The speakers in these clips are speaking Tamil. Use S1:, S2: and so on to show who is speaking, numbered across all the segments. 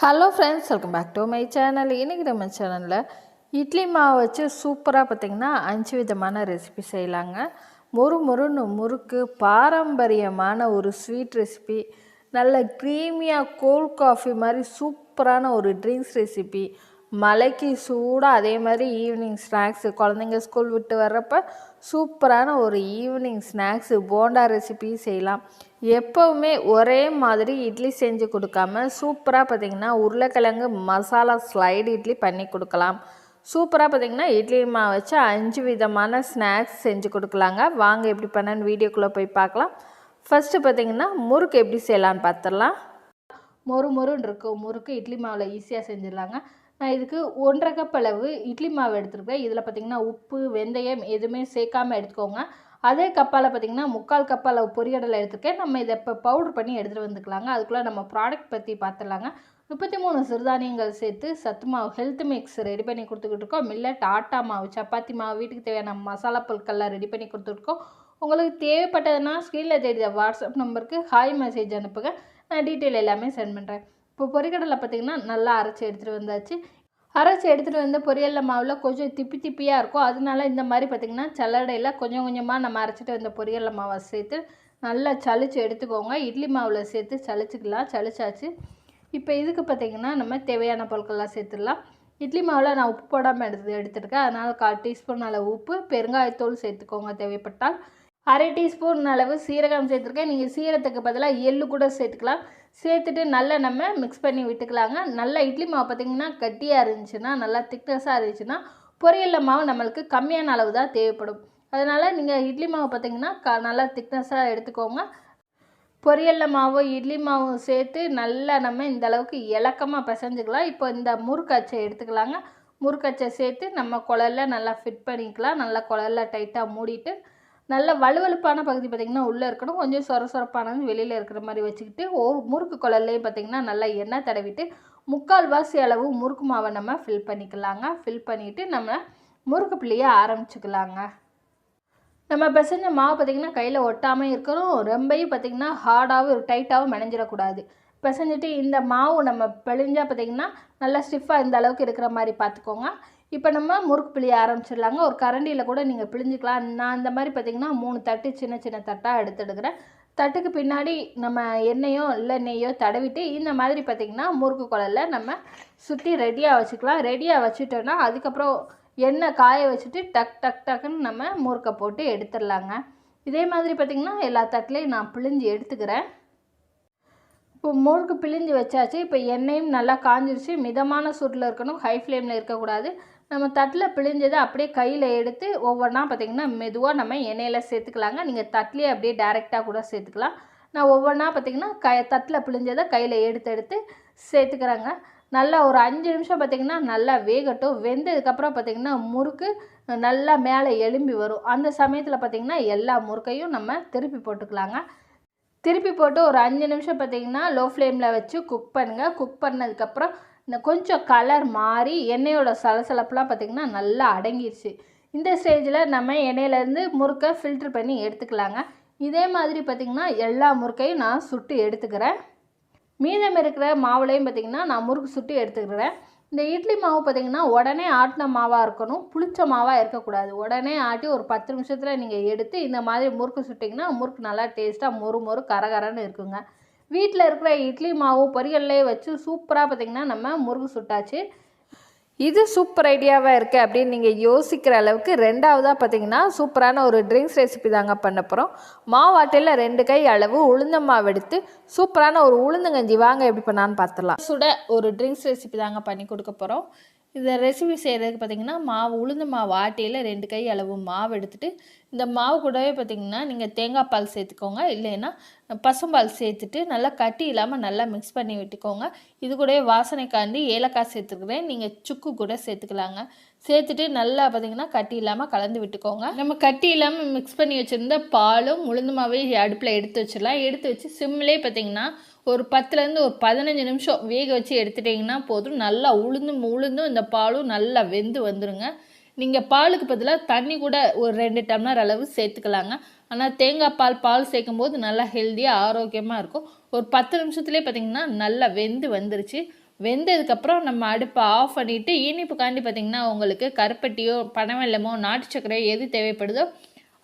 S1: Hello friends welcome back to my channel இன்றைக்கி நம்ம சேனலில் இட்லி மாவு வச்சு சூப்பராக பார்த்திங்கன்னா அஞ்சு விதமான ரெசிபி செய்யலாங்க. மொறு மொறுன்னு முறுக்கு பாரம்பரியமான ஒரு ஸ்வீட் ரெசிபி நல்ல க்ரீமியாக கோல்ட் காஃபி மாதிரி சூப்பரான ஒரு ட்ரிங்க்ஸ் ரெசிபி மலைக்கு சூடாக அதே மாதிரி ஈவினிங் ஸ்நாக்ஸு குழந்தைங்க ஸ்கூல் விட்டு வர்றப்போ சூப்பரான ஒரு ஈவினிங் ஸ்நாக்ஸு போண்டா ரெசிபி செய்யலாம். எப்போவுமே ஒரே மாதிரி இட்லி செஞ்சு கொடுக்காம சூப்பராக பார்த்திங்கன்னா உருளைக்கிழங்கு மசாலா ஸ்லைடு இட்லி பண்ணி கொடுக்கலாம். சூப்பராக பார்த்திங்கன்னா இட்லி மாவு வச்சு அஞ்சு விதமான ஸ்நாக்ஸ் செஞ்சு கொடுக்கலாங்க. வாங்க எப்படி பண்ணன்னு வீடியோக்குள்ளே போய் பார்க்கலாம். ஃபஸ்ட்டு பார்த்திங்கன்னா முறுக்கு எப்படி செய்யலான்னு பார்த்துடலாம் மொறு மொறுன்னு இருக்கும் முறுக்கு இட்லி மாவில் ஈஸியாக செஞ்சிடலாங்க. நான் இதுக்கு ஒன்றரை கப் அளவு இட்லி மாவு எடுத்துருக்கேன். இதில் பார்த்திங்கன்னா உப்பு வெந்தயம் எதுவுமே சேர்க்காம எடுத்துக்கோங்க. அதே கப்பால் பார்த்திங்கன்னா முக்கால் கப் அளவு பொரியடலை எடுத்துருக்கேன். நம்ம இதை இப்போ பவுடர் பண்ணி எடுத்துகிட்டு வந்துக்கலாங்க. அதுக்குள்ளே நம்ம ப்ராடக்ட் பற்றி பார்த்துடலாங்க முப்பத்தி மூணு சிறுதானியங்கள் சேர்த்து சத்து மாவு ஹெல்த் மிக்ஸ் ரெடி பண்ணி கொடுத்துக்கிட்டு இருக்கோம். மில்லட் ஆட்டா மாவு சப்பாத்தி மாவு வீட்டுக்கு தேவையான மசாலா பொருட்கள்லாம் ரெடி பண்ணி கொடுத்துருக்கோம் உங்களுக்கு தேவைப்பட்டதுன்னா ஸ்க்ரீனில் தெரியுத வாட்ஸ்அப் நம்பருக்கு ஹாய் மெசேஜ் அனுப்புங்க. நான் டீட்டெயில் எல்லாமே சென்ட் பண்ணுறேன் இப்போ பொரிக்கடலை பார்த்திங்கன்னா நல்லா அரைச்சி எடுத்துகிட்டு வந்தாச்சு. அரைச்சி எடுத்துகிட்டு வந்த பொரியலில் மாவில் கொஞ்சம் திப்பி திப்பியாக இருக்கும். அதனால இந்த மாதிரி பார்த்திங்கன்னா சல்லடையில் கொஞ்சம் கொஞ்சமாக நம்ம அரைச்சிட்டு வந்த பொரியலில் மாவை சேர்த்து நல்லா சளிச்சு எடுத்துக்கோங்க. இட்லி மாவில் சேர்த்து சளிச்சிக்கலாம். சளிச்சாச்சு. இப்போ இதுக்கு பார்த்திங்கன்னா நம்ம தேவையான பொருட்கள்லாம் சேர்த்துடலாம். இட்லி மாவில் நான் உப்பு போடாமல் எடுத்து எடுத்துருக்கேன். அதனால் கால் டீஸ்பூன் அளவு உப்பு பெருங்காயத்தூள் சேர்த்துக்கோங்க தேவைப்பட்டால். அரை டீஸ்பூன் அளவு சீரகம் சேர்த்துருக்கேன். நீங்கள் சீரகத்துக்கு பதிலாக எள்ளு கூட சேர்த்துக்கலாம். சேர்த்துட்டு நல்லா நம்ம மிக்ஸ் பண்ணி விட்டுக்கலாங்க. நல்லா இட்லி மாவு பார்த்திங்கன்னா கட்டியாக இருந்துச்சுன்னா நல்லா திக்னஸாக இருந்துச்சுன்னா பொரியல்ல மாவு நம்மளுக்கு கம்மியான அளவு தான் தேவைப்படும். அதனால் நீங்கள் இட்லி மாவு பார்த்திங்கன்னா க நல்லா திக்னஸாக எடுத்துக்கோங்க. பொரியலில் மாவு இட்லி மாவும் சேர்த்து நல்லா நம்ம இந்த அளவுக்கு இலக்கமாக பிசைஞ்சுக்கலாம். இப்போ இந்த முறுக்கச்சை எடுத்துக்கலாங்க. முறுக்கச்சை சேர்த்து நம்ம குழல்ல நல்லா ஃபிட் பண்ணிக்கலாம். நல்லா குழல்ல டைட்டாக மூடிட்டு நல்ல வலுவலுப்பான பகுதி பார்த்திங்கன்னா உள்ளே இருக்கணும். கொஞ்சம் சொர சொரப்பானது வெளியில் இருக்கிற மாதிரி வச்சுக்கிட்டு ஒரு முறுக்கு குழல்லையும் பார்த்திங்கன்னா நல்லா எண்ணெய் தடவிட்டு முக்கால்வாசி அளவு முறுக்கு மாவை நம்ம ஃபில் பண்ணிக்கலாங்க. ஃபில் பண்ணிவிட்டு நம்ம முறுக்கு பிள்ளைய ஆரம்பிச்சுக்கலாங்க. நம்ம பிசைஞ்ச மாவு பார்த்திங்கன்னா கையில் ஒட்டாமல் இருக்கணும். ரொம்பையும் பார்த்திங்கன்னா ஹார்டாகவும் டைட்டாகவும் மெனஞ்சிடக்கூடாது. பிசைஞ்சிட்டு இந்த மாவு நம்ம பிழிஞ்சால் பார்த்திங்கன்னா நல்லா ஸ்டிஃபாக இந்த அளவுக்கு இருக்கிற மாதிரி பார்த்துக்கோங்க இப்போ நம்ம முறுக்கு பிழிய ஆரம்பிச்சிடலாங்க. ஒரு கரண்டியில் கூட நீங்கள் பிழிஞ்சிக்கலாம். நான் இந்த மாதிரி பார்த்திங்கன்னா மூணு தட்டு சின்ன சின்ன தட்டாக எடுத்துடுக்கிறேன். தட்டுக்கு பின்னாடி நம்ம எண்ணெயோ இல்லை நெய்யோ தடவிட்டு இந்த மாதிரி பார்த்திங்கன்னா முறுக்கு குழலில் நம்ம சுற்றி ரெடியாக வச்சுக்கலாம். ரெடியாக வச்சுட்டோன்னா அதுக்கப்புறம் எண்ணெய் காய வச்சுட்டு டக் டக் டக்குன்னு நம்ம முறுக்கை போட்டு எடுத்துடலாங்க. இதே மாதிரி பார்த்திங்கன்னா எல்லா தட்டுலேயும் நான் பிழிஞ்சு எடுத்துக்கிறேன். இப்போ முறுக்கு பிழிஞ்சு வச்சாச்சு. இப்போ எண்ணெயும் நல்லா காஞ்சிருச்சு. மிதமான சூட்டில் இருக்கணும். ஹை ஃப்ளேமில் இருக்கக்கூடாது. நம்ம தட்டில் பிழிஞ்சதை அப்படியே கையில் எடுத்து ஒவ்வொன்றா பார்த்திங்கன்னா மெதுவாக நம்ம எண்ணெயில் சேர்த்துக்கலாங்க. நீங்கள் தட்டிலே அப்படியே டேரெக்டாக கூட சேர்த்துக்கலாம். நான் ஒவ்வொன்றா பார்த்திங்கன்னா க தட்டில் பிழிஞ்சதை கையில் எடுத்து எடுத்து சேர்த்துக்கிறேங்க. நல்லா ஒரு அஞ்சு நிமிஷம் பார்த்திங்கன்னா நல்லா வேகட்டும். வெந்ததுக்கப்புறம் பார்த்திங்கன்னா முறுக்கு நல்லா மேலே எலும்பி வரும். அந்த சமயத்தில் பார்த்திங்கன்னா எல்லா முறுக்கையும் நம்ம திருப்பி போட்டுக்கலாங்க. திருப்பி போட்டு ஒரு அஞ்சு நிமிஷம் பார்த்திங்கன்னா லோ ஃப்ளேமில் வச்சு குக் பண்ணுங்கள் குக் பண்ணதுக்கப்புறம் இந்த கொஞ்சம் கலர் மாறி எண்ணெயோட சலசலப்புலாம் பார்த்திங்கன்னா நல்லா அடங்கிடுச்சு இந்த ஸ்டேஜில் நம்ம எண்ணெயிலேருந்து முறுக்கை ஃபில்ட்ரு பண்ணி எடுத்துக்கலாங்க. இதே மாதிரி பார்த்திங்கன்னா எல்லா முறுக்கையும் நான் சுட்டு எடுத்துக்கிறேன். மீதம் இருக்கிற மாவுலையும் பார்த்திங்கன்னா நான் முறுக்கு சுட்டு எடுத்துக்கிறேன். இந்த இட்லி மாவு பார்த்திங்கன்னா உடனே ஆட்டின மாவாக இருக்கணும் புளிச்ச மாவாக இருக்கக்கூடாது. உடனே ஆட்டி ஒரு பத்து நிமிஷத்தில் நீங்கள் எடுத்து இந்த மாதிரி முறுக்கு சுட்டிங்கன்னா முறுக்கு நல்லா டேஸ்ட்டாக மொறு மொறு கரகரன்னு இருக்குங்க. வீட்டில் இருக்கிற இட்லி மாவு பொரியல்லே வச்சு சூப்பராக பார்த்திங்கன்னா நம்ம முறுக்கு சுட்டாச்சு. இது சூப்பர் ஐடியாவாக இருக்குது அப்படின்னு நீங்கள் யோசிக்கிற அளவுக்கு ரெண்டாவதாக பார்த்தீங்கன்னா சூப்பரான ஒரு ட்ரிங்க்ஸ் ரெசிபி தாங்க பண்ண போகிறோம் மாவாட்டையில் ரெண்டு கை அளவு உளுந்த மாவு எடுத்து சூப்பரான ஒரு உளுந்தங்கஞ்சி வாங்க எப்படி பண்ணான்னு பார்த்துடலாம் சுட ஒரு ட்ரிங்க்ஸ் ரெசிபி தாங்க பண்ணி கொடுக்க போகிறோம் இந்த ரெசிபி செய்கிறதுக்கு பார்த்திங்கன்னா மாவு உளுந்து மாவு ஆட்டையில் ரெண்டு கை அளவு மாவு எடுத்துகிட்டு இந்த மாவு கூடவே பார்த்திங்கன்னா நீங்கள் தேங்காய் பால் சேர்த்துக்கோங்க. இல்லைன்னா பசும்பால் சேர்த்துட்டு நல்லா கட்டி இல்லாமல் நல்லா மிக்ஸ் பண்ணி விட்டுக்கோங்க. இது கூடவே வாசனைக்காண்டி ஏலக்காய் சேர்த்துக்கிறேன். நீங்கள் சுக்கு கூட சேர்த்துக்கலாங்க. சேர்த்துட்டு நல்லா பார்த்திங்கன்னா கட்டி இல்லாமல் கலந்து விட்டுக்கோங்க. நம்ம கட்டி இல்லாமல் மிக்ஸ் பண்ணி வச்சுருந்த பாலும் உளுந்து மாவையும் அடுப்பில் எடுத்து வச்சிடலாம். எடுத்து வச்சு சிம்லேயே பார்த்திங்கன்னா ஒரு பத்துலேருந்து ஒரு பதினஞ்சு நிமிஷம் வேக வச்சு எடுத்துட்டிங்கன்னா போதும். நல்லா உளுந்தும் உளுந்தும் இந்த பாலும் நல்லா வெந்து வந்துருங்க. நீங்கள் பாலுக்கு பதிலாக தண்ணி கூட ஒரு ரெண்டு டம்ளர் அளவு சேர்த்துக்கலாங்க. ஆனால் தேங்காய் பால் பால் சேர்க்கும் போது நல்லா ஹெல்த்தியாக ஆரோக்கியமாக இருக்கும். ஒரு பத்து நிமிஷத்துலேயே பார்த்திங்கன்னா நல்லா வெந்து வந்துருச்சு. வெந்ததுக்கப்புறம் நம்ம அடுப்பை ஆஃப் பண்ணிவிட்டு இனிப்புக்காண்டி பார்த்திங்கன்னா உங்களுக்கு கருப்பட்டியோ பனவெல்லமோ நாட்டு சர்க்கரையோ எது தேவைப்படுதோ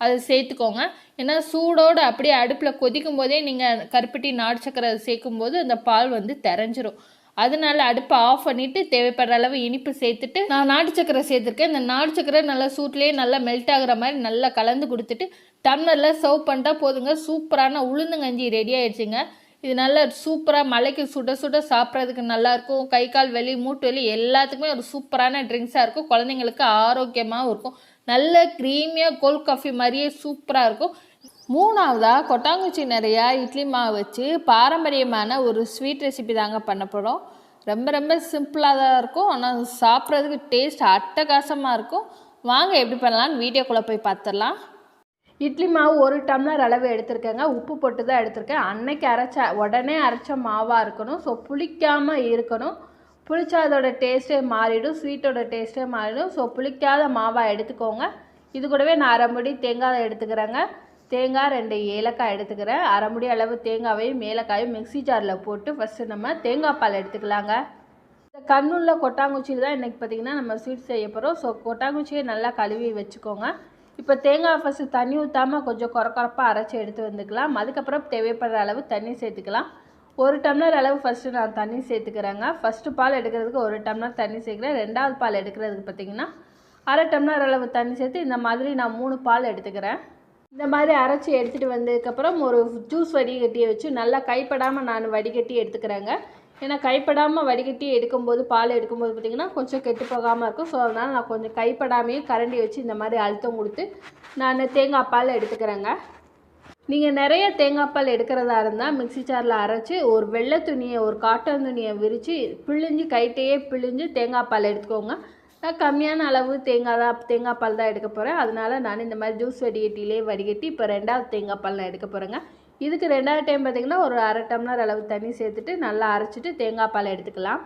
S1: அதை சேர்த்துக்கோங்க. ஏன்னா சூடோடு அப்படியே அடுப்பில் கொதிக்கும் போதே நீங்கள் கருப்பட்டி நாட்டு சக்கரை சேர்க்கும் போது அந்த பால் வந்து தெரிஞ்சிரும் அதனால அடுப்பை ஆஃப் பண்ணிவிட்டு தேவைப்படுற அளவு இனிப்பு சேர்த்துட்டு நான் நாட்டு சக்கரை சேர்த்துருக்கேன். இந்த நாட்டு சக்கரை நல்லா சூட்லேயே நல்லா மெல்ட் ஆகிற மாதிரி நல்லா கலந்து கொடுத்துட்டு டம்ளரில் சர்வ் பண்ணிட்டா போதுங்க. சூப்பரான உளுந்தங்கஞ்சி ரெடி ஆயிடுச்சுங்க. இது நல்லா சூப்பராக மலைக்கு சுட சுட சாப்பிட்றதுக்கு நல்லாயிருக்கும் கை கால் வலி மூட்டு வலி எல்லாத்துக்குமே ஒரு சூப்பரான ட்ரிங்க்ஸாக இருக்கும். குழந்தைங்களுக்கு ஆரோக்கியமாகவும் இருக்கும். நல்ல க்ரீமியாக கோல்ட் காஃபி மாதிரியே சூப்பராக இருக்கும். மூணாவதாக கொட்டாங்குச்சி நிறையா இட்லி மாவு வச்சு பாரம்பரியமான ஒரு ஸ்வீட் ரெசிபி தாங்க பண்ண போகிறோம் ரொம்ப ரொம்ப சிம்பிளாக தான் இருக்கும். ஆனால் சாப்பிட்றதுக்கு டேஸ்ட் அட்டகாசமாக இருக்கும். வாங்க எப்படி பண்ணலான்னு வீடியோக்குள்ளே போய் பார்த்துடலாம் இட்லி மாவு ஒரு டம்ளர் அளவு எடுத்திருக்கேங்க. உப்பு போட்டு தான் எடுத்திருக்கேன். அன்னைக்கு அரைச்ச உடனே அரைச்ச மாவாக இருக்கணும். ஸோ புளிக்காமல் இருக்கணும். புளிச்சா அதோட டேஸ்ட்டே மாறிடும் ஸ்வீட்டோட டேஸ்ட்டே மாறிடும். ஸோ புளிக்காத மாவாக எடுத்துக்கோங்க. இது கூடவே நான் அரைமுடி தேங்காய் எடுத்துக்கிறேங்க. தேங்காய் ரெண்டு ஏலக்காய் எடுத்துக்கிறேன். அரைமுடி அளவு தேங்காவையும் ஏலக்காயும் மிக்ஸி ஜாரில் போட்டு ஃபஸ்ட்டு நம்ம தேங்காய் பால் எடுத்துக்கலாங்க. இந்த கண்ணுள்ள கொட்டாங்குச்சியில் தான் இன்றைக்கி பார்த்திங்கன்னா நம்ம ஸ்வீட் செய்ய போகிறோம் ஸோ கொட்டாங்குச்சியை நல்லா கழுவி வச்சுக்கோங்க. இப்போ தேங்காய் ஃபஸ்ட்டு தண்ணி ஊற்றாமல் கொஞ்சம் குறக்குறப்பாக அரைச்சி எடுத்து வந்துக்கலாம். அதுக்கப்புறம் தேவைப்படுற அளவு தண்ணி சேர்த்துக்கலாம். ஒரு டம்ளர் அளவு ஃபஸ்ட்டு நான் தண்ணி சேர்த்துக்கிறேங்க. ஃபஸ்ட்டு பால் எடுக்கிறதுக்கு ஒரு டம்ளர் தண்ணி சேர்க்குறேன். ரெண்டாவது பால் எடுக்கிறதுக்கு பார்த்திங்கன்னா அரை டம்ளர் அளவு தண்ணி சேர்த்து இந்த மாதிரி நான் மூணு பால் எடுத்துக்கிறேன். இந்த மாதிரி அரைச்சி எடுத்துகிட்டு வந்ததுக்கப்புறம் ஒரு ஜூஸ் வடிகட்டியை வச்சு நல்லா கைப்படாமல் நான் வடிகட்டி எடுத்துக்கிறேங்க. ஏன்னா கைப்படாமல் வடிகட்டி எடுக்கும்போது பால் எடுக்கும்போது பார்த்திங்கன்னா கொஞ்சம் கெட்டு போகாமல் இருக்கும். ஸோ அதனால் நான் கொஞ்சம் கைப்படாமையே கரண்டி வச்சு இந்த மாதிரி அழுத்தம் கொடுத்து நான் தேங்காய் பால் எடுத்துக்கிறேங்க. நீங்கள் நிறைய தேங்காய் பால் எடுக்கிறதா இருந்தால் மிக்ஸி ஜாரில் அரைச்சி ஒரு வெள்ளை துணியை ஒரு காட்டன் துணியை விரித்து பிழிஞ்சு கைட்டையே பிழிஞ்சு தேங்காய் பால் எடுத்துக்கோங்க. நான் கம்மியான அளவு தேங்காய் தான் தேங்காய் பால் தான் எடுக்க போகிறேன் அதனால் நான் இந்த மாதிரி ஜூஸ் வடிகட்டிலே வடிகட்டி இப்போ ரெண்டாவது தேங்காய் பால் நான் எடுக்க போகிறேங்க இதுக்கு ரெண்டாவது டைம் பார்த்திங்கன்னா ஒரு அரை டம்ளர் அளவு தண்ணி சேர்த்துட்டு நல்லா அரைச்சிட்டு தேங்காய் பால் எடுத்துக்கலாம்.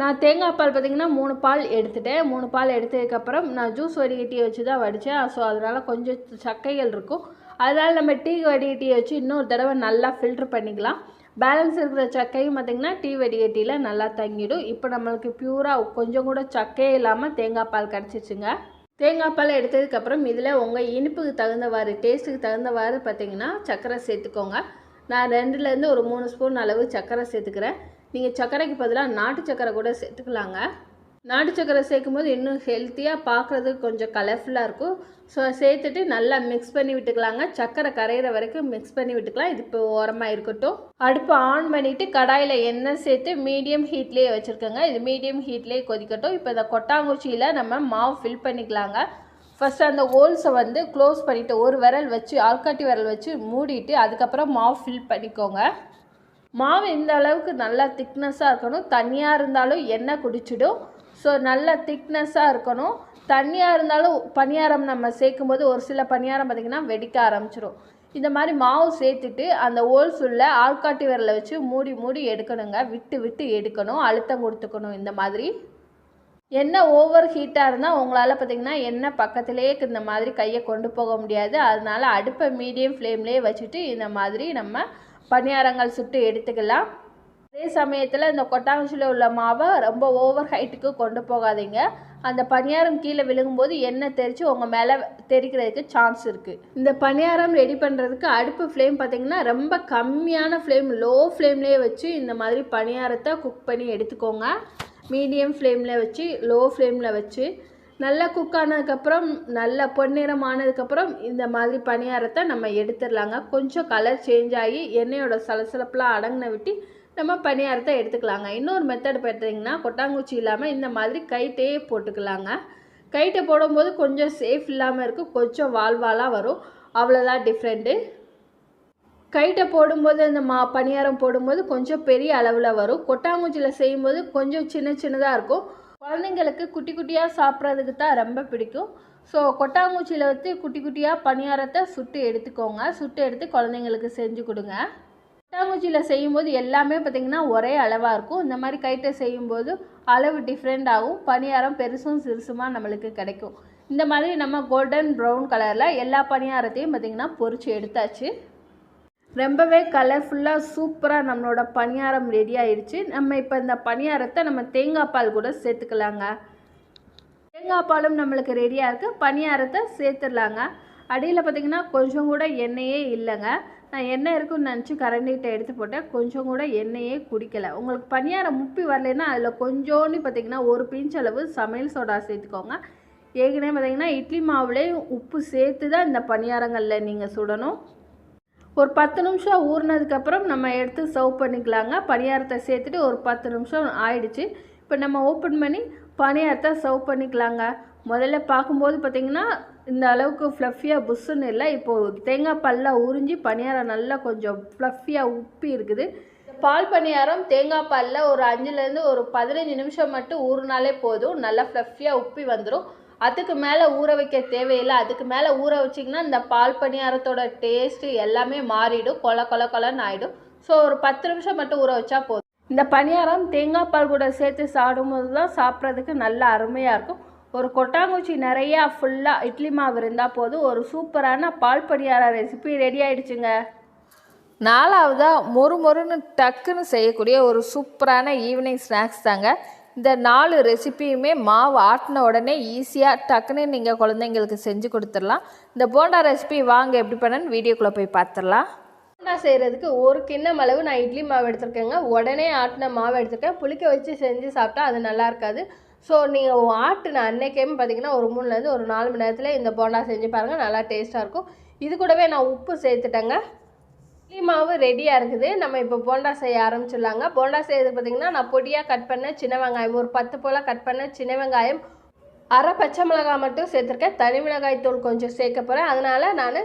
S1: நான் தேங்காய் பால் பார்த்திங்கன்னா மூணு பால் எடுத்துட்டேன். மூணு பால் எடுத்ததுக்கப்புறம் நான் ஜூஸ் வடிகட்டியை வச்சு தான் வடித்தேன் ஸோ அதனால் கொஞ்சம் சக்கைகள் இருக்கும். அதனால் நம்ம டீ வடிகட்டியை வச்சு இன்னொரு தடவை நல்லா ஃபில்ட்ரு பண்ணிக்கலாம். பேலன்ஸ் இருக்கிற சக்கையும் பார்த்திங்கன்னா டீ வடிகட்டியில் நல்லா தங்கிடும். இப்போ நம்மளுக்கு பியூராக கொஞ்சம் கூட சக்கையே இல்லாமல் தேங்காய் பால் கிடச்சிச்சுங்க தேங்காய் பால் எடுத்ததுக்கப்புறம் இதில் உங்கள் இனிப்புக்கு தகுந்தவாறு டேஸ்ட்டுக்கு தகுந்தவாறு பார்த்திங்கன்னா சர்க்கரை சேர்த்துக்கோங்க. நான் ரெண்டுலேருந்து ஒரு மூணு ஸ்பூன் அளவு சர்க்கரை சேர்த்துக்கிறேன். நீங்கள் சர்க்கரைக்கு பதிலாக நாட்டு சர்க்கரை கூட சேர்த்துக்கலாங்க. நாட்டு சர்க்கரை சேர்க்கும் போது இன்னும் ஹெல்த்தியாக பார்க்குறதுக்கு கொஞ்சம் கலர்ஃபுல்லாக இருக்கும். ஸோ சேர்த்துட்டு நல்லா மிக்ஸ் பண்ணி விட்டுக்கலாங்க. சர்க்கரை கரையிற வரைக்கும் மிக்ஸ் பண்ணி விட்டுக்கலாம். இது இப்போ ஓரமாக இருக்கட்டும். அடுப்பு ஆன் பண்ணிவிட்டு கடாயில் எண்ணெய் சேர்த்து மீடியம் ஹீட்லேயே வச்சுருக்கோங்க. இது மீடியம் ஹீட்லேயே கொதிக்கட்டும். இப்போ இந்த கொட்டாங்குச்சியில் நம்ம மாவு ஃபில் பண்ணிக்கலாங்க. ஃபஸ்ட்டு அந்த ஹோல்ஸை வந்து க்ளோஸ் பண்ணிவிட்டு ஒரு விரல் வச்சு ஆள்காட்டி விரல் வச்சு மூடிட்டு அதுக்கப்புறம் மாவு ஃபில் பண்ணிக்கோங்க. மாவு இந்த அளவுக்கு நல்லா திக்னஸாக இருக்கணும். தண்ணியாக இருந்தாலும் எண்ணெய் குடிச்சிடும். ஸோ நல்லா திக்னஸாக இருக்கணும். தண்ணியாக இருந்தாலும் பணியாரம் நம்ம சேர்க்கும் போது ஒரு சில பணியாரம் பார்த்திங்கன்னா வெடிக்க ஆரம்பிச்சிடும் இந்த மாதிரி மாவு சேர்த்துட்டு அந்த ஓல்ஸ் உள்ள ஆள்காட்டி விரலை வச்சு மூடி மூடி எடுக்கணுங்க. விட்டு விட்டு எடுக்கணும். அழுத்தம் கொடுத்துக்கணும் இந்த மாதிரி. எண்ணெய் ஓவர் ஹீட்டாக இருந்தால் உங்களால் பார்த்திங்கன்னா எண்ணெய் பக்கத்துலேயே இந்த மாதிரி கையை கொண்டு போக முடியாது. அதனால் அடுப்பை மீடியம் ஃப்ளேம்லேயே வச்சுட்டு இந்த மாதிரி நம்ம பணியாரங்கள் சுட்டு எடுத்துக்கலாம். அதே சமயத்தில் இந்த கொட்டாங்குச்சியில் உள்ள மாவை ரொம்ப ஓவர் ஹைட்டுக்கு கொண்டு போகாதீங்க. அந்த பணியாரம் கீழே விழுகும்போது எண்ணெய் தெரித்து உங்கள் மேலே தெரிக்கிறதுக்கு சான்ஸ் இருக்குது இந்த பணியாரம் ரெடி பண்ணுறதுக்கு அடுப்பு ஃப்ளேம் பார்த்திங்கன்னா ரொம்ப கம்மியான ஃப்ளேம் லோ ஃப்ளேம்லேயே வச்சு இந்த மாதிரி பணியாரத்தை குக் பண்ணி எடுத்துக்கோங்க. மீடியம் ஃப்ளேமில் வச்சு லோ ஃப்ளேமில் வச்சு நல்லா குக் ஆனதுக்கப்புறம் நல்லா பொன்னிறம் ஆனதுக்கப்புறம் இந்த மாதிரி பணியாரத்தை நம்ம எடுத்துடலாங்க. கொஞ்சம் கலர் சேஞ்ச் ஆகி எண்ணெயோட சலசலப்பெலாம் அடங்கின விட்டு நம்ம பணியாரத்தை எடுத்துக்கலாங்க. இன்னொரு மெத்தட் பார்த்தீங்கன்னா கொட்டாங்குச்சி இல்லாமல் இந்த மாதிரி கைட்டே போட்டுக்கலாங்க. கைட்டை போடும்போது கொஞ்சம் சேஃப் இல்லாமல் இருக்கும் கொஞ்சம் வால்வாலாக வரும். அவ்வளோதான் டிஃப்ரெண்ட்டு கைட்டை போடும்போது இந்த மா பணியாரம் போடும்போது கொஞ்சம் பெரிய அளவில் வரும். கொட்டாங்குச்சியில் செய்யும்போது கொஞ்சம் சின்ன சின்னதாக இருக்கும். குழந்தைங்களுக்கு குட்டி குட்டியாக சாப்பிட்றதுக்கு தான் ரொம்ப பிடிக்கும். ஸோ கொட்டாங்குச்சியில் வச்சு குட்டி குட்டியாக பணியாரத்தை சுட்டு எடுத்துக்கோங்க. சுட்டு எடுத்து குழந்தைங்களுக்கு செஞ்சு கொடுங்க. கொட்டாங்குச்சியில் செய்யும்போது எல்லாமே பார்த்திங்கன்னா ஒரே அளவாக இருக்கும். இந்த மாதிரி கைட்டை செய்யும்போது அளவு டிஃப்ரெண்ட் ஆகும். பணியாரம் பெருசும் சிறுசுமாக நம்மளுக்கு கிடைக்கும். இந்த மாதிரி நம்ம கோல்டன் ப்ரௌன் கலரில் எல்லா பணியாரத்தையும் பார்த்திங்கன்னா பொறிச்சு எடுத்தாச்சு. ரொம்பவே கலர்ஃபுல்லாக சூப்பராக நம்மளோட பணியாரம் ரெடி ஆயிடுச்சு நம்ம இப்போ இந்த பணியாரத்தை நம்ம தேங்காய் பால் கூட சேர்த்துக்கலாங்க. தேங்காய் பாலும் நம்மளுக்கு ரெடியாக இருக்குது பணியாரத்தை சேர்த்துடலாங்க. அடியில் பார்த்தீங்கன்னா கொஞ்சம் கூட எண்ணெயே இல்லைங்க. நான் எண்ணெய் இருக்குன்னு நினச்சி கரண்டிகிட்ட எடுத்து போட்டேன். கொஞ்சம் கூட எண்ணெயே குடிக்கலை. உங்களுக்கு பணியாரம் முப்பி வரலைன்னா அதில் கொஞ்சோன்னு பார்த்தீங்கன்னா ஒரு பிஞ்ச் அளவு சமையல் சோடா சேர்த்துக்கோங்க. ஏற்கனவே பார்த்திங்கன்னா இட்லி மாவுலேயும் உப்பு சேர்த்து தான் இந்த பணியாரங்களில் நீங்கள் சுடணும். ஒரு பத்து நிமிஷம் ஊறினதுக்கப்புறம் நம்ம எடுத்து சர்வ் பண்ணிக்கலாங்க. பணியாரத்தை சேர்த்துட்டு ஒரு பத்து நிமிஷம் ஆயிடுச்சு. இப்போ நம்ம ஓப்பன் பண்ணி பணியாரத்தை சர்வ் பண்ணிக்கலாங்க. முதல்ல பார்க்கும்போது பார்த்திங்கன்னா இந்த அளவுக்கு ஃப்ளஃபியாக புஷ்ஷுன்னு இல்லை. இப்போது தேங்காய் பல்லாக உறிஞ்சி பணியாரம் நல்லா கொஞ்சம் ஃப்ளஃபியாக உப்பி இருக்குது. பால் பணியாரம் தேங்காய் பாலில் ஒரு அஞ்சுலேருந்து ஒரு பதினஞ்சு நிமிஷம் மட்டும் ஊறினாலே போதும். நல்லா ஃப்ளஃபியாக உப்பி வந்துடும் அதுக்கு மேலே ஊற வைக்க தேவையில்லை. அதுக்கு மேலே ஊற வச்சிங்கன்னா இந்த பால் பணியாரத்தோட டேஸ்ட்டு எல்லாமே மாறிடும். கொல கொல கொலன்னு ஆகிடும் ஸோ ஒரு பத்து நிமிஷம் மட்டும் ஊற வச்சா போதும். இந்த பணியாரம் தேங்காய் பால் கூட சேர்த்து சாப்பிடும்போது தான் சாப்பிட்றதுக்கு நல்லா அருமையாக இருக்கும். ஒரு கொட்டாங்குச்சி நிறையா ஃபுல்லாக இட்லி மாவு இருந்தால் போதும். ஒரு சூப்பரான பால் பணியார ரெசிபி ரெடி ஆயிடுச்சுங்க. நாலாவதாக மொறு மொறுன்னு டக்குன்னு செய்யக்கூடிய ஒரு சூப்பரான ஈவினிங் ஸ்நாக்ஸ் தாங்க. இந்த நாலு ரெசிப்பியுமே மாவு ஆட்டின உடனே ஈஸியாக டக்குன்னு நீங்கள் குழந்தைங்களுக்கு செஞ்சு கொடுத்துடலாம். இந்த போண்டா ரெசிபி வாங்க எப்படி பண்ணன்னு வீடியோக்குள்ளே போய் பார்த்துடலாம் போண்டா செய்கிறதுக்கு ஒரு கிண்ணம் அளவு நான் இட்லி மாவு எடுத்திருக்கேங்க. உடனே ஆட்டின மாவு எடுத்திருக்கேன். புளிக்க வச்சு செஞ்சு சாப்பிட்டா அது நல்லா இருக்காது. ஸோ நீங்கள் ஆட்டின அன்னைக்கே பார்த்தீங்கன்னா ஒரு மூணுலேருந்து ஒரு நாலு மணி நேரத்தில் இந்த போண்டா செஞ்சு பாருங்கள் நல்லா டேஸ்ட்டாக இருக்கும். இது கூடவே நான் உப்பு சேர்த்துட்டேங்க. இட்லி மாவு ரெடியாக இருக்குது. நம்ம இப்போ போண்டா செய்ய ஆரம்பிச்சிடலாங்க. போண்டா செய்யறது பார்த்திங்கன்னா நான் பொடியாக கட் பண்ண சின்ன வெங்காயம் ஒரு பத்து போல் கட் பண்ண சின்ன வெங்காயம் அரை பச்சை மிளகாய் மட்டும் சேர்த்துருக்கேன். தனி மிளகாய் தூள் கொஞ்சம் சேர்க்க போகிறேன் அதனால் நான்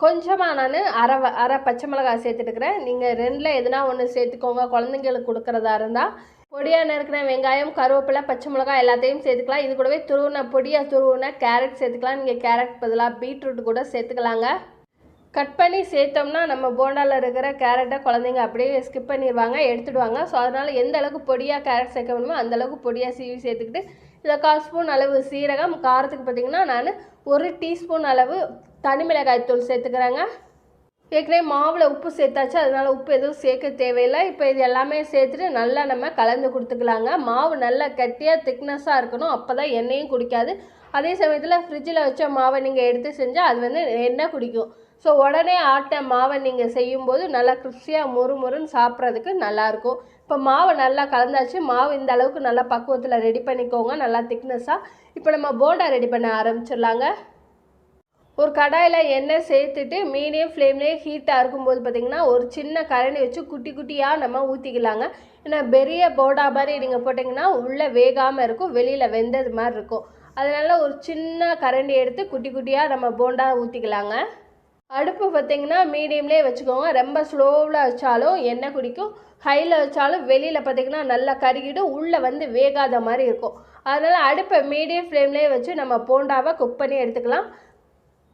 S1: கொஞ்சமாக நான் அரை வ- அரை பச்சை மிளகாய் சேர்த்துட்டுக்கிறேன் நீங்கள் ரெண்டில் எதுனா ஒன்று சேர்த்துக்கோங்க. குழந்தைங்களுக்கு கொடுக்குறதா இருந்தால் பொடியாக நறுக்கிற வெங்காயம் கருவேப்பிலை பச்சை மிளகாய் எல்லாத்தையும் சேர்த்துக்கலாம். இது கூடவே துருவின பொடியாக துருவின கேரட் சேர்த்துக்கலாம். நீங்கள் கேரட் பதிலாக பீட்ரூட் கூட சேர்த்துக்கலாங்க. கட் பண்ணி சேர்த்தோம்னா நம்ம போண்டாவில் இருக்கிற கேரட்டை குழந்தைங்க அப்படியே ஸ்கிப் பண்ணிடுவாங்க எடுத்துடுவாங்க. ஸோ அதனால் எந்த அளவுக்கு பொடியாக கேரட் சேர்க்க முடியுமோ அந்தளவுக்கு பொடியாக சீவி சேர்த்துக்கிட்டு இதில் கால் ஸ்பூன் அளவு சீரகம் காரத்துக்கு பார்த்திங்கன்னா நான் ஒரு டீஸ்பூன் அளவு தனி மிளகாய் தூள் சேர்த்துக்கிறேங்க. ஏற்கனவே மாவில் உப்பு சேர்த்தாச்சு அதனால் உப்பு எதுவும் சேர்க்க தேவையில்லை. இப்போ இது எல்லாமே சேர்த்துட்டு நல்லா நம்ம கலந்து கொடுத்துக்கலாங்க. மாவு நல்லா கட்டியாக திக்னஸாக இருக்கணும். அப்போ தான் எண்ணெயும் குடிக்காது. அதே சமயத்தில் ஃப்ரிட்ஜில் வச்ச மாவை நீங்கள் எடுத்து செஞ்சால் அது வந்து எண்ணெய் குடிக்கும். ஸோ உடனே ஆட்ட மாவை நீங்கள் செய்யும்போது நல்லா கிறிஸ்பியாக மொறு மொறுன்னு சாப்பிட்றதுக்கு நல்லாயிருக்கும். இப்போ மாவை நல்லா கலந்தாச்சு. மாவு இந்த அளவுக்கு நல்லா பக்குவத்தில் ரெடி பண்ணிக்கோங்க. நல்லா திக்னஸாக இப்போ நம்ம போண்டா ரெடி பண்ண ஆரம்பிச்சிடலாங்க. ஒரு கடாயில் எண்ணெய் சேர்த்துட்டு மீடியம் ஃப்ளேம்லேயே ஹீட்டாக இருக்கும்போது பார்த்திங்கன்னா ஒரு சின்ன கரண்டி வச்சு குட்டி குட்டியாக நம்ம ஊற்றிக்கலாங்க ஏன்னா பெரிய போண்டா மாதிரி நீங்கள் போட்டிங்கன்னா உள்ளே வேகாமல் இருக்கும். வெளியில் வெந்தது மாதிரி இருக்கும். அதனால் ஒரு சின்ன கரண்டி எடுத்து குட்டி குட்டியாக நம்ம போண்டா ஊற்றிக்கலாங்க அடுப்பு பார்த்திங்கன்னா மீடியம்லேயே வச்சுக்கோங்க. ரொம்ப ஸ்லோவில் வச்சாலும் எண்ணெய் குடிக்கும். ஹையில் வச்சாலும் வெளியில் பார்த்திங்கன்னா நல்லா கருகிட்டு உள்ளே வந்து வேகாத மாதிரி இருக்கும். அதனால் அடுப்பை மீடியம் ஃப்ளேம்லேயே வச்சு நம்ம போண்டாவை குக் பண்ணி எடுத்துக்கலாம்.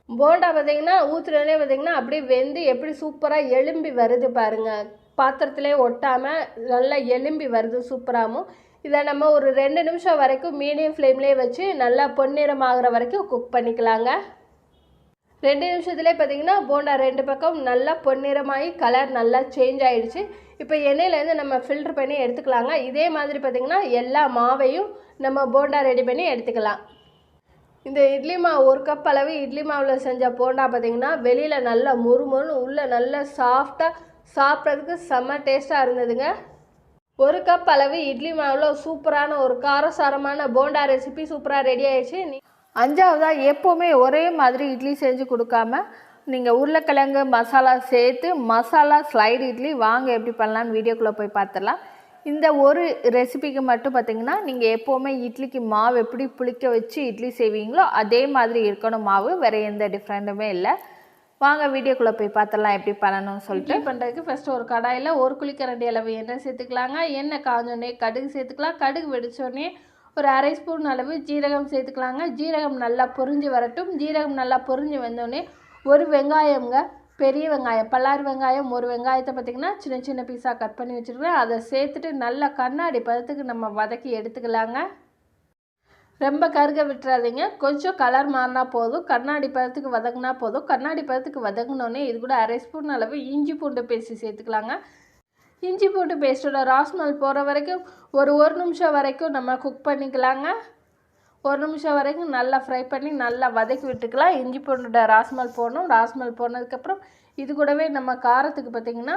S1: போண்டா பார்த்திங்கன்னா ஊற்றுறதுலேயே பார்த்தீங்கன்னா அப்படியே வெந்து எப்படி சூப்பராக எலும்பி வருது பாருங்கள் பாத்திரத்திலே ஒட்டாமல் நல்லா எலும்பி வருது சூப்பராகவும் இதை நம்ம ஒரு ரெண்டு நிமிஷம் வரைக்கும் மீடியம் ஃப்ளேம்லேயே வச்சு நல்லா பொன்னிறமாகிற வரைக்கும் குக் பண்ணிக்கலாங்க. ரெண்டு நிமிஷத்துலேயே பார்த்தீங்கன்னா போண்டா ரெண்டு பக்கம் நல்லா பொன்னிறமாகி கலர் நல்லா சேஞ்ச் ஆகிடுச்சு இப்போ எண்ணெயிலேருந்து நம்ம ஃபில்டர் பண்ணி எடுத்துக்கலாங்க. இதே மாதிரி பார்த்தீங்கன்னா எல்லா மாவையும் நம்ம போண்டா ரெடி பண்ணி எடுத்துக்கலாம். இந்த இட்லி மாவு ஒரு கப் அளவு இட்லி மாவில் செஞ்ச போண்டா பார்த்திங்கன்னா வெளியில் நல்லா முறுமுறுன்னு உள்ளே நல்லா சாஃப்டாக சாப்பிட்றதுக்கு செம்ம டேஸ்ட்டாக இருந்ததுங்க. ஒரு கப் அளவு இட்லி மாவில் சூப்பரான ஒரு காரசாரமான போண்டா ரெசிபி சூப்பராக ரெடி ஆயிடுச்சு. அஞ்சாவதாக எப்போவுமே ஒரே மாதிரி இட்லி செஞ்சு கொடுக்காம நீங்கள் உருளைக்கிழங்கு மசாலா சேர்த்து மசாலா ஸ்லைடு இட்லி வாங்க எப்படி பண்ணலான்னு வீடியோக்குள்ளே போய் பார்த்துடலாம் இந்த ஒரு ரெசிபிக்கு மட்டும் பார்த்தீங்கன்னா நீங்கள் எப்போவுமே இட்லிக்கு மாவு எப்படி புளிக்க வச்சு இட்லி செய்வீங்களோ அதே மாதிரி இருக்கணும். மாவு வேறு எந்த டிஃப்ரெண்ட்டுமே இல்லை. வாங்க வீடியோக்குள்ளே போய் பார்த்துடலாம் எப்படி பண்ணணும்னு சொல்லிட்டு. பண்ணுறதுக்கு ஃபஸ்ட்டு ஒரு கடாயில் ஒரு குளிக்கரண்டி அளவு எண்ணெய் சேர்த்துக்கலாங்க. எண்ணெய் காஞ்சோடனே கடுகு சேர்த்துக்கலாம். கடுகு வெடிச்சோடனே ஒரு அரை ஸ்பூன் அளவு ஜீரகம் சேர்த்துக்கலாங்க. ஜீரகம் நல்லா பொரிஞ்சு வரட்டும். ஜீரகம் நல்லா பொரிஞ்சு வந்தோடனே ஒரு வெங்காயம்ங்க பெரிய வெங்காயம் பல்லாறு வெங்காயம் ஒரு வெங்காயத்தை பார்த்திங்கன்னா சின்ன சின்ன பீஸாக கட் பண்ணி வச்சுருக்கேன் அதை சேர்த்துட்டு நல்லா கண்ணாடி பதத்துக்கு நம்ம வதக்கி எடுத்துக்கலாங்க. ரொம்ப கருக விட்டுறாதீங்க. கொஞ்சம் கலர் மாறினா போதும். கண்ணாடி பதத்துக்கு வதங்கினா போதும். கண்ணாடி பதத்துக்கு வதங்கினோடனே இது கூட அரை ஸ்பூன் அளவு இஞ்சி பூண்டு பேஸ்ட் சேர்த்துக்கலாங்க. இஞ்சி பூண்டு பேஸ்ட்டோட ராஸ்மல் போகிற வரைக்கும் ஒரு ஒரு நிமிஷம் வரைக்கும் நம்ம குக் பண்ணிக்கலாங்க. ஒரு நிமிஷம் வரைக்கும் நல்லா ஃப்ரை பண்ணி நல்லா வதக்கி விட்டுக்கலாம். இஞ்சி பூண்டோட ராஸ்மல் போடணும். ராஸ்மல் போனதுக்கப்புறம் இது கூடவே நம்ம காரத்துக்கு பார்த்திங்கன்னா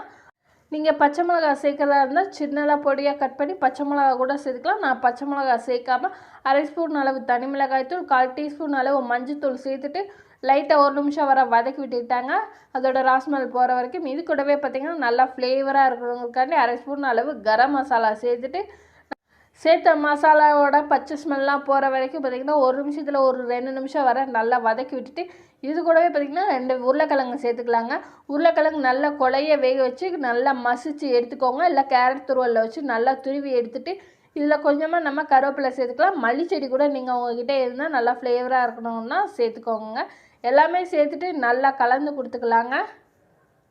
S1: நீங்கள் பச்சை மிளகா சேர்க்கறதா இருந்தால் சின்னதாக பொடியாக கட் பண்ணி பச்சை மிளகா கூட சேர்த்துக்கலாம். நான் பச்சை மிளகா சேர்க்காம அரை ஸ்பூன் அளவு தனி மிளகாய்த்தூள் கால் டீஸ்பூன் அளவு மஞ்சள் தூள் சேர்த்துட்டு லைட்டாக ஒரு நிமிஷம் வர வதக்கி விட்டுக்கிட்டாங்க அதோட ராஸ்மல் போகிற வரைக்கும் இது கூடவே பார்த்திங்கன்னா நல்லா ஃப்ளேவராக இருக்கிறவங்களுக்காண்டி அரை ஸ்பூன் அளவு கரம் மசாலா சேர்த்துட்டு சேர்த்த மசாலாவோட பச்சை ஸ்மெல்லாம் போகிற வரைக்கும் பார்த்திங்கன்னா ஒரு நிமிஷத்தில் ஒரு ரெண்டு நிமிஷம் வர நல்லா வதக்கி விட்டுட்டு இது கூடவே பார்த்திங்கன்னா ரெண்டு உருளைக்கிழங்கு சேர்த்துக்கலாங்க. உருளைக்கிழங்கு நல்லா கொலைய வேக வச்சு நல்லா மசிச்சு எடுத்துக்கோங்க. இல்லை கேரட் துருவலில் வச்சு நல்லா துருவி எடுத்துட்டு இதில் கொஞ்சமாக நம்ம கருவேப்பிலை சேர்த்துக்கலாம். மல்லிச்செடி கூட நீங்கள் உங்ககிட்ட இருந்தால் நல்லா ஃப்ளேவராக இருக்கணும்னா சேர்த்துக்கோங்க. எல்லாமே சேர்த்துட்டு நல்லா கலந்து கொடுத்துக்கலாங்க.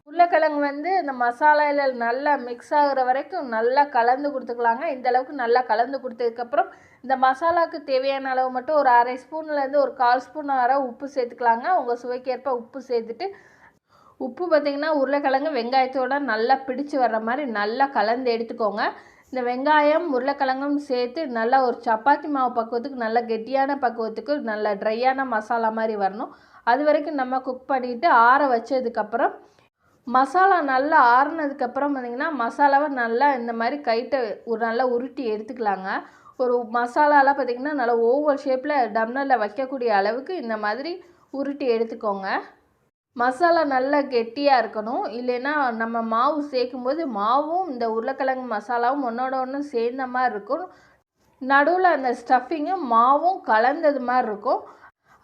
S1: உருளைக்கிழங்கு வந்து இந்த மசாலாவில் நல்லா மிக்ஸ் ஆகுற வரைக்கும் நல்லா கலந்து கொடுத்துக்கலாங்க. இந்த அளவுக்கு நல்லா கலந்து கொடுத்ததுக்கப்புறம் இந்த மசாலாவுக்கு தேவையான அளவு மட்டும் ஒரு அரை ஸ்பூன்லேருந்து ஒரு கால் ஸ்பூன் வர உப்பு சேர்த்துக்கலாங்க. உங்கள் சுவைக்கேற்ப உப்பு சேர்த்துட்டு உப்பு பார்த்திங்கன்னா உருளைக்கிழங்கு வெங்காயத்தோட நல்லா பிடிச்சு வர்ற மாதிரி நல்லா கலந்து எடுத்துக்கோங்க. இந்த வெங்காயம் உருளைக்கிழங்கும் சேர்த்து நல்லா ஒரு சப்பாத்தி மாவு பக்குவத்துக்கு நல்லா கெட்டியான பக்குவத்துக்கு நல்லா ட்ரையான மசாலா மாதிரி வரணும். அது வரைக்கும் நம்ம குக் பண்ணிவிட்டு ஆற வச்சதுக்கப்புறம் மசாலா நல்லா ஆறுனதுக்கப்புறம் பார்த்திங்கன்னா மசாலாவை நல்லா இந்த மாதிரி கைட்டை ஒரு நல்லா உருட்டி எடுத்துக்கலாங்க. ஒரு மசாலாலாம் பார்த்திங்கன்னா நல்லா ஓவல் ஷேப்பில் டம்னரில் வைக்கக்கூடிய அளவுக்கு இந்த மாதிரி உருட்டி எடுத்துக்கோங்க. மசாலா நல்லா கெட்டியாக இருக்கணும். இல்லைன்னா நம்ம மாவு சேர்க்கும்போது மாவும் இந்த உருளைக்கிழங்கு மசாலாவும் ஒன்றோட ஒன்று சேர்ந்த மாதிரி இருக்கும். நடுவில் அந்த ஸ்டஃபிங்கும் மாவும் கலந்தது மாதிரி இருக்கும்.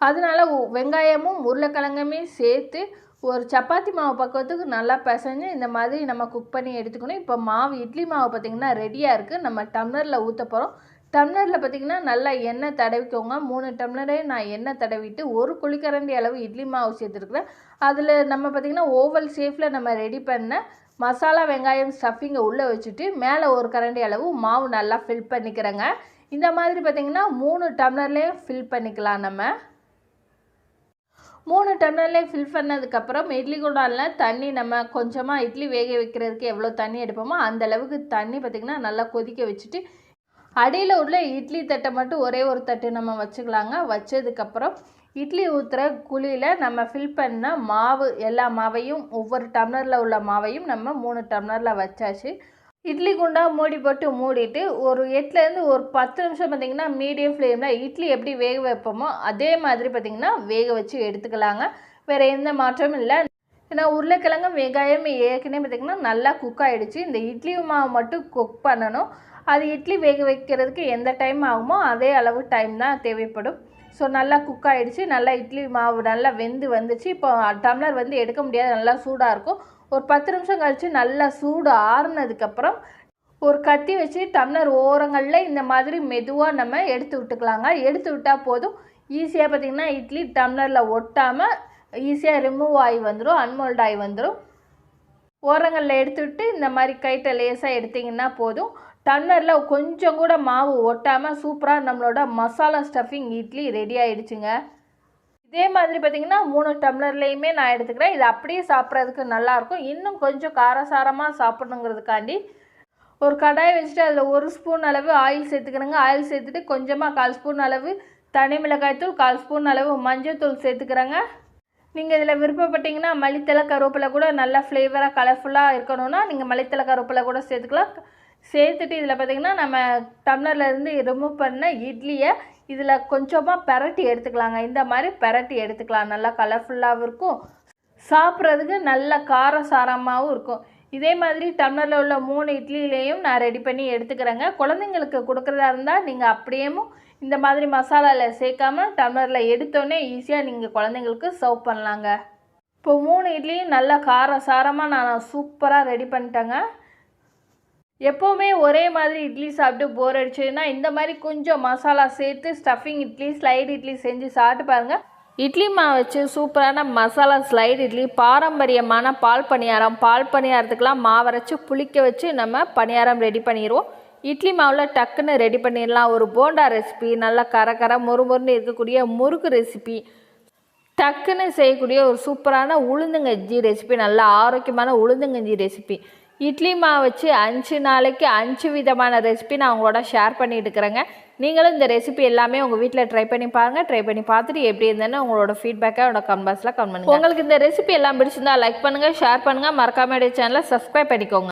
S1: அதனால உ- வெங்காயமும் உருளைக்கிழங்குமே சேர்த்து ஒரு சப்பாத்தி மாவு பக்குவத்துக்கு நல்லா பிசைஞ்சு இந்த மாதிரி நம்ம குக் பண்ணி எடுத்துக்கணும். இப்போ மாவு இட்லி மாவு பார்த்திங்கன்னா ரெடியாக இருக்குது நம்ம டம்ளரில் ஊற்ற போகிறோம் டம்ளரில் பார்த்திங்கன்னா நல்லா எண்ணெய் தடவிக்கோங்க. மூணு டம்ளரே நான் எண்ணெய் தடவிட்டு ஒரு குழிக்கரண்டி அளவு இட்லி மாவு சேர்த்துருக்குறேன். அதில் நம்ம பார்த்திங்கன்னா ஓவல் ஷேஃபில் நம்ம ரெடி பண்ண மசாலா வெங்காயம் ஸ்டஃபிங்கை உள்ளே வச்சுட்டு மேலே ஒரு கரண்டி அளவு மாவு நல்லா ஃபில் பண்ணிக்கிறேங்க. இந்த மாதிரி பார்த்திங்கன்னா மூணு டம்ளர்லேயும் ஃபில் பண்ணிக்கலாம் நம்ம. மூணு டம்ளர்லேயும் ஃபில் பண்ணதுக்கப்புறம் இட்லி குண்டானில் தண்ணி நம்ம கொஞ்சமாக இட்லி வேக வைக்கிறதுக்கு எவ்வளோ தண்ணி எடுப்போமோ அந்த அளவுக்கு தண்ணி பார்த்திங்கன்னா நல்லா கொதிக்க வச்சுட்டு அடியில் உள்ள இட்லி தட்டை மட்டும் ஒரே ஒரு தட்டு நம்ம வச்சுக்கலாங்க. வச்சதுக்கப்புறம் இட்லி ஊற்றுற குழியில் நம்ம ஃபில் பண்ண மாவு எல்லா மாவையும் ஒவ்வொரு டம்ளரில் உள்ள மாவையும் நம்ம மூணு டம்ளரில் வச்சாச்சு. இட்லி குண்டா மூடி போட்டு மூடிட்டு ஒரு எட்டுலேருந்து ஒரு பத்து நிமிஷம் பார்த்திங்கன்னா மீடியம் ஃப்ளேமில் இட்லி எப்படி வேக வைப்போமோ அதே மாதிரி பார்த்திங்கன்னா வேக வச்சு எடுத்துக்கலாங்க. வேறு எந்த மாற்றமும் இல்லை. ஏன்னா உருளைக்கிழங்கு வெங்காயம் ஏற்கனவே பார்த்திங்கன்னா நல்லா குக் ஆகிடுச்சு இந்த இட்லி மாவு மட்டும் குக் பண்ணணும். அது இட்லி வேக வைக்கிறதுக்கு எந்த டைம் ஆகுமோ அதே அளவு டைம் தான் தேவைப்படும். ஸோ நல்லா குக் ஆகிடுச்சு நல்லா இட்லி மாவு நல்லா வெந்து வந்துச்சு. இப்போ டம்ளர் வந்து எடுக்க முடியாது. நல்லா சூடாக இருக்கும். ஒரு பத்து நிமிஷம் கழித்து நல்லா சூடு ஆறுனதுக்கப்புறம் ஒரு கத்தி வச்சு டம்ளர் ஓரங்களில் இந்த மாதிரி மெதுவாக நம்ம எடுத்து விட்டுக்கலாங்க. எடுத்து விட்டால் போதும். ஈஸியாக பார்த்திங்கன்னா இட்லி டம்ளரில் ஒட்டாமல் ஈஸியாக ரிமூவ் ஆகி வந்துடும் அன்மோல்ட் ஆகி வந்துடும் ஓரங்களில் எடுத்து விட்டு இந்த மாதிரி கைட்டை லேசாக எடுத்திங்கன்னா போதும். டம்ளரில் கொஞ்சம் கூட மாவு ஒட்டாமல் சூப்பராக நம்மளோட மசாலா ஸ்டஃபிங் இட்லி ரெடி ஆகிடுச்சுங்க இதே மாதிரி பார்த்தீங்கன்னா மூணு டம்ளர்லேயுமே நான் எடுத்துக்கிறேன். இது அப்படியே சாப்பிட்றதுக்கு நல்லாயிருக்கும். இன்னும் கொஞ்சம் காரசாரமாக சாப்பிடணுங்கிறதுக்காண்டி ஒரு கடாய் வச்சுட்டு அதில் ஒரு ஸ்பூன் அளவு ஆயில் சேர்த்துக்கணுங்க. ஆயில் சேர்த்துட்டு கொஞ்சமாக கால் ஸ்பூன் அளவு தனி மிளகாய்த்தூள் கால் ஸ்பூன் அளவு மஞ்சள்தூள் சேர்த்துக்கிறேங்க. நீங்கள் இதில் விருப்பப்பட்டீங்கன்னா மல்லித்தலை கருவேப்பிலை கூட நல்லா ஃப்ளேவராக கலர்ஃபுல்லாக இருக்கணும்னா நீங்கள் மல்லித்தலை கருவேப்பிலை கூட சேர்த்துக்கலாம். சேர்த்துட்டு இதில் பார்த்திங்கன்னா நம்ம டம்ளர்லேருந்து ரிமூவ் பண்ண இட்லியை இதில் கொஞ்சமாக பெரட்டி எடுத்துக்கலாங்க. இந்த மாதிரி பெரட்டி எடுத்துக்கலாம். நல்லா கலர்ஃபுல்லாகவும் இருக்கும். சாப்பிட்றதுக்கு நல்ல காரசாரமாகவும் இருக்கும். இதே மாதிரி டம்ளரில் உள்ள மூணு இட்லியிலையும் நான் ரெடி பண்ணி எடுத்துக்கிறேங்க. குழந்தைங்களுக்கு கொடுக்குறதா இருந்தால் நீங்கள் அப்படியேவும் இந்த மாதிரி மசாலாவில் சேர்க்காம டம்ளரில் எடுத்தோடனே ஈஸியாக நீங்கள் குழந்தைங்களுக்கு சர்வ் பண்ணலாங்க. இப்போ மூணு இட்லியும் நல்லா காரசாரமாக நான் சூப்பராக ரெடி பண்ணிட்டேங்க. எப்போவுமே ஒரே மாதிரி இட்லி சாப்பிட்டு போர் அடிச்சதுன்னா இந்த மாதிரி கொஞ்சம் மசாலா சேர்த்து ஸ்டஃபிங் இட்லி ஸ்லைடு இட்லி செஞ்சு சாப்பிட்டு பாருங்கள் இட்லி மாவு வச்சு சூப்பரான மசாலா ஸ்லைடு இட்லி பாரம்பரியமான பால் பணியாரம். பால் பணியாரத்துக்கெலாம் மாவரைச்சி புளிக்க வச்சு நம்ம பணியாரம் ரெடி பண்ணிடுவோம் இட்லி மாவில் டக்குன்னு ரெடி பண்ணிடலாம். ஒரு போண்டா ரெசிபி நல்லா கர கர மொறு மொறுன்னு இருக்கக்கூடிய முறுக்கு ரெசிபி டக்குன்னு செய்யக்கூடிய ஒரு சூப்பரான உளுந்துங்கஞ்சி ரெசிபி நல்ல ஆரோக்கியமான உளுந்துங்கஞ்சி ரெசிபி இட்லி மாவு வச்சு அஞ்சு நாளைக்கு அஞ்சு விதமான ரெசிபி நான் உங்களோட ஷேர் பண்ணிட்டு இருக்கிறேங்க. நீங்களும் இந்த ரெசிபி எல்லாமே உங்கள் வீட்டில் ட்ரை பண்ணி பாருங்கள் ட்ரை பண்ணி பார்த்துட்டு எப்படி இருந்தேன்னு உங்களோட ஃபீட்பேக்காக என்னோட கமெண்ட் பாக்ஸில் கமெண்ட் பண்ணுங்கள் உங்களுக்கு இந்த ரெசிபி எல்லாம் பிடிச்சிருந்தா லைக் பண்ணுங்கள் ஷேர் பண்ணுங்கள் மறக்காம சேனலை சப்ஸ்கிரைப் பண்ணிக்கோங்க.